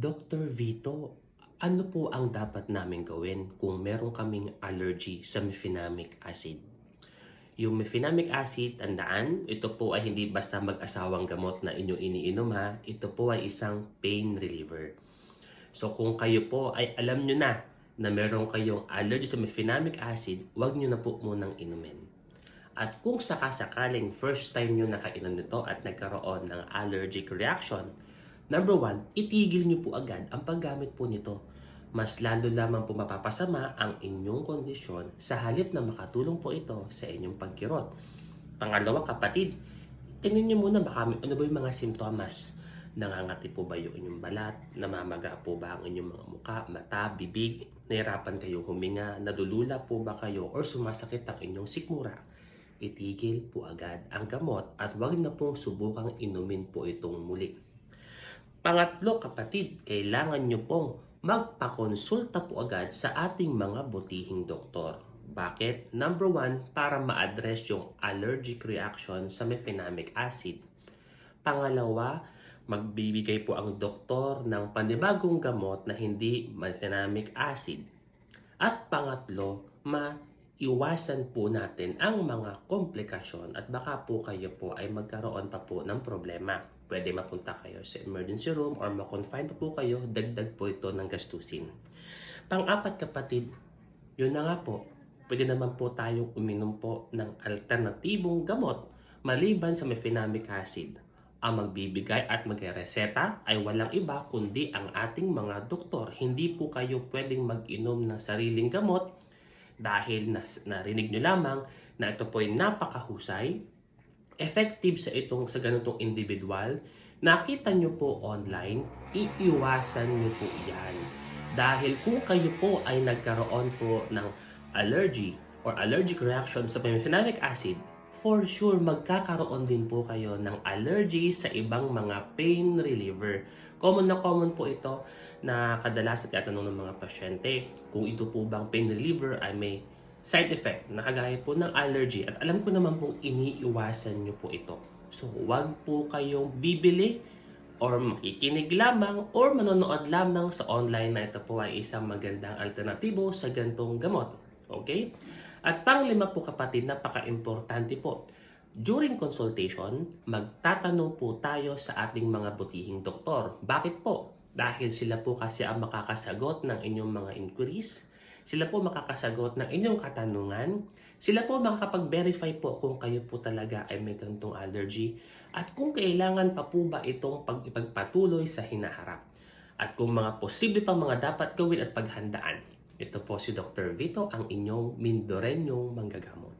Dr. Vito, ano po ang dapat namin gawin kung meron kaming allergy sa mefenamic acid? Yung mefenamic acid, tandaan, ito po ay hindi basta mag-asawang gamot na inyong iniinom ha. Ito po ay isang pain reliever. So kung kayo po ay alam nyo na na meron kayong allergy sa mefenamic acid, huwag nyo na po munang inumin. At kung sakasakaling first time nyo nakainom nito at nagkaroon ng allergic reaction, number one, itigil nyo po agad ang paggamit po nito. Mas lalo lamang po mapapasama ang inyong kondisyon sa halip na makatulong po ito sa inyong pagkirot. Pangalawa kapatid, tingnan nyo muna baka ano ba yung mga simptomas. Nangangati po ba yung inyong balat? Namamaga po ba ang inyong mga muka, mata, bibig? Nahirapan kayong huminga? Nalulula po ba kayo? Or sumasakit ang inyong sikmura? Itigil po agad ang gamot at wag na pong subukang inumin po itong muli. Pangatlo kapatid, kailangan nyo pong magpakonsulta po agad sa ating mga butihing doktor. Bakit? Number one, para ma-address yung allergic reaction sa mefenamic acid. Pangalawa, magbibigay po ang doktor ng panibagong gamot na hindi mefenamic acid. At pangatlo, maiwasan po natin ang mga komplikasyon at baka po kayo po ay magkaroon pa po ng problema. Pwede mapunta kayo sa emergency room or ma-confine pa po kayo, dagdag po ito ng gastusin. Pang-apat kapatid, yun na nga po, pwede naman po tayong uminom po ng alternatibong gamot maliban sa mefenamic acid. Ang magbibigay at magreseta ay walang iba kundi ang ating mga doktor. Hindi po kayo pwedeng mag-inom ng sariling gamot dahil nas, narinig nyo lamang na ito po ay napakahusay, effective sa itong sa ganitong individual, nakita nyo po online, iiwasan nyo po yan. Dahil kung kayo po ay nagkaroon po ng allergy or allergic reaction sa mefenamic acid, for sure magkakaroon din po kayo ng allergy sa ibang mga pain reliever. Common na common po ito na kadalasan tinatanong ng mga pasyente kung ito po bang pain reliever ay may side effect na kagaya po ng allergy at alam ko naman pong iniiwasan nyo po ito. So huwag po kayong bibili or makikinig lamang or manonood lamang sa online na ito po ay isang magandang alternatibo sa gantong gamot. Okay? At panglima po kapatid, napaka-importante po. During consultation, magtatanong po tayo sa ating mga butihing doktor. Bakit po? Dahil sila po kasi ang makakasagot ng inyong mga inquiries. Sila po makakasagot ng inyong katanungan. Sila po makakapag-verify po kung kayo po talaga ay may gantong allergy at kung kailangan pa po ba itong pag ipagpatuloy sa hinaharap. At kung mga posible pang mga dapat gawin at paghandaan. Ito po si Dr. Vito, ang inyong Mindorenyong manggagamot.